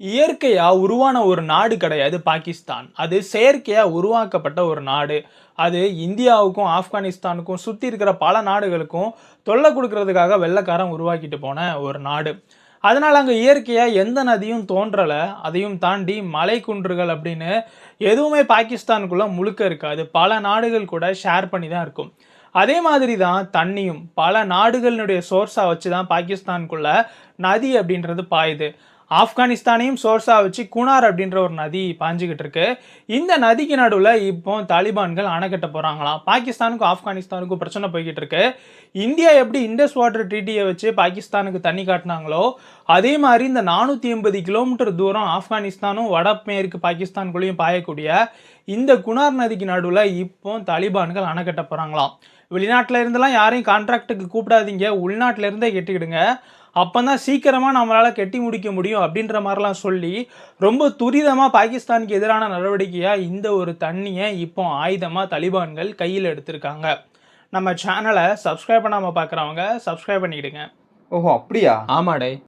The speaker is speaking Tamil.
இயற்கையாக உருவான ஒரு நாடு கிடையாது பாகிஸ்தான். அது செயற்கையாக உருவாக்கப்பட்ட ஒரு நாடு. அது இந்தியாவுக்கும் ஆப்கானிஸ்தானுக்கும் சுற்றி இருக்கிற பல நாடுகளுக்கும் தொல்லை கொடுக்கறதுக்காக வெள்ளைக்காரன் உருவாக்கிட்டு போன ஒரு நாடு. அதனால் அங்கே இயற்கையாக எந்த நதியும் தோன்றலை. அதையும் தாண்டி மலை குன்றுகள் அப்படின்னு எதுவுமே பாகிஸ்தானுக்குள்ளே முழுக்க இருக்காது. பல நாடுகள் கூட ஷேர் பண்ணி தான் இருக்கும். அதே மாதிரி தான் தண்ணியும். பல நாடுகளினுடைய சோர்ஸாக வச்சு தான் பாகிஸ்தானுக்குள்ளே நதி அப்படின்றது பாயுது. ஆப்கானிஸ்தானையும் சோர்ஸாக வச்சு குனார் அப்படின்ற ஒரு நதி பாஞ்சிக்கிட்டு இருக்கு. இந்த நதிக்கு நடுவில் இப்போ தாலிபான்கள் அணை கட்ட போகிறாங்களாம் பாகிஸ்தானுக்கும் ஆப்கானிஸ்தானுக்கும் பிரச்சனை போய்கிட்டு இருக்கு. இந்தியா எப்படி இண்டஸ் வாட்டர் ட்ரீட்டியை வச்சு பாகிஸ்தானுக்கு தண்ணி காட்டினாங்களோ அதே மாதிரி இந்த நானூற்றி எண்பது கிலோமீட்டர் தூரம் ஆப்கானிஸ்தானும் வடமேற்கு பாகிஸ்தானுக்குள்ளேயும் பாயக்கூடிய இந்த குனார் நதிக்கு நடுவில் இப்போ தாலிபான்கள் அணை கட்ட போகிறாங்களாம் வெளிநாட்டில் இருந்தெல்லாம் யாரையும் கான்ட்ராக்டுக்கு கூப்பிடாதீங்க. உள்நாட்டில இருந்தே அப்போ தான் சீக்கிரமாக நம்மளால் கெட்டி முடிக்க முடியும் அப்படின்ற மாதிரிலாம் சொல்லி ரொம்ப துரிதமாக பாகிஸ்தானுக்கு எதிரான நடவடிக்கையாக இந்த ஒரு தண்ணியை இப்போ ஆயுதமாக தலிபான்கள் கையில் எடுத்திருக்காங்க. நம்ம சேனலை சப்ஸ்கிரைப் பண்ணாமல் பார்க்குறவங்க சப்ஸ்கிரைப் பண்ணிக்கிடுங்க. ஓஹோ அப்படியா? ஆமாடே.